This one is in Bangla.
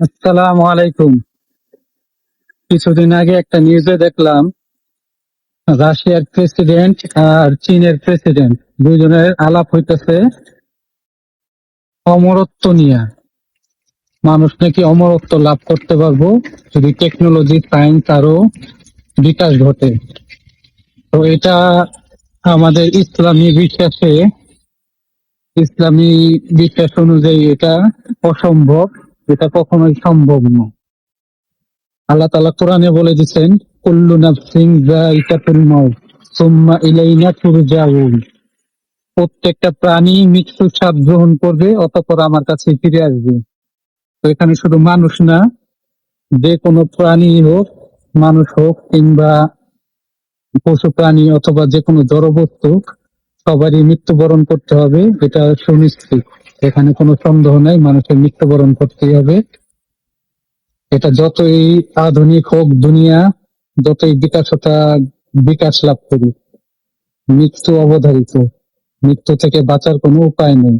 আসসালামু আলাইকুম। কিছুদিন আগে একটা নিউজে দেখলাম, রাশিয়ার প্রেসিডেন্ট আর চীনের প্রেসিডেন্ট দুজনের আলাপ হইতেছে অমরত্ব নিয়ে। মানুষ নাকি অমরত্ব লাভ করতে পারব যদি টেকনোলজি সায়েন্স আরও বিকাশ ঘটে। তো এটা আমাদের ইসলামী বিশ্বাসে, ইসলামী বিশ্বাস অনুযায়ী এটা অসম্ভব। এটা কখনোই সম্ভব নয় আল্লাহ তালা কোরআনে বলে দিচ্ছেন প্রত্যেকটা প্রাণী মৃত্যুর স্বাদ গ্রহণ করবে, অতঃপর আমার কাছে ফিরে আসবে। তো এখানে শুধু মানুষ না, যে কোনো প্রাণী হোক, মানুষ হোক, কিংবা পশু প্রাণী অথবা যে কোনো জড়বস্তু, সবারই মৃত্যুবরণ করতে হবে, এটা সুনিশ্চিত। এখানে কোনো সন্দেহ নাই, মানুষের মৃত্যুবরণ করতেই হবে। এটা যতই আধুনিক হোক, দুনিয়া যতই বিকাশতা বিকাশ লাভ করি মৃত্যু অবধারিত। মৃত্যু থেকে বাঁচার কোনো উপায় নেই।